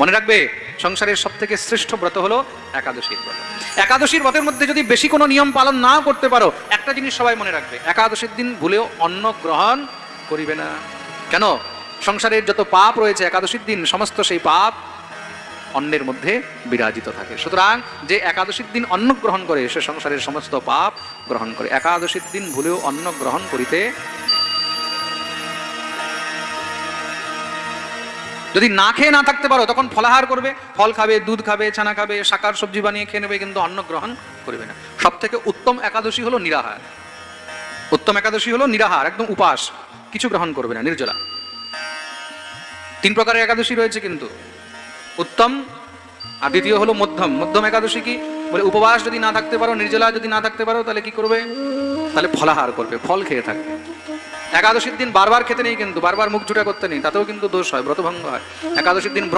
মনে রাখবে, সংসারের সব থেকে শ্রেষ্ঠ ব্রত হলো একাদশীর ব্রত। একাদশীর ব্রতের মধ্যে যদি বেশি কোনো নিয়ম পালন না করতে পারো, একটা জিনিস সবাই মনে রাখবে, একাদশীর দিন ভুলেও অন্ন গ্রহণ করিবে না। কেন? সংসারের যত পাপ রয়েছে একাদশীর দিন, সমস্ত সেই পাপ অন্নের মধ্যে বিরাজিত থাকে। সুতরাং যে একাদশীর দিন অন্ন গ্রহণ করে, সে সংসারের সমস্ত পাপ গ্রহণ করে। একাদশীর দিন ভুলেও অন্ন গ্রহণ করিতে যদি না খেয়ে না থাকতে পারো, তখন ফলাহার করবে, ফল খাবে, দুধ খাবে ছানা খাবে, শাকার সবজি বানিয়ে খেয়ে নেবে, কিন্তু অন্ন গ্রহণ করবে না। সব থেকে উত্তম একাদশী হলো নিরাহার। উত্তম একাদশী হলো নিরাহার, একদম উপাস, কিছু গ্রহণ করবে না, নির্জলা। তিন প্রকারের একাদশী রয়েছে কিন্তু। উত্তম, আর দ্বিতীয় হলো মধ্যম। মধ্যম একাদশী কি? বলে উপবাস যদি না থাকতে পারো, নির্জলা যদি না থাকতে পারো, তাহলে কি করবে? তাহলে ফলাহার করবে, ফল খেয়ে থাকবে। একাদশীর দিন বারবার খেতে নেই কিন্তু, বারবার মুখ জুটা করতে নেই, তাতেও কিন্তু দোষ হয়, ব্রতভঙ্গ হয়। একাদশীর দিন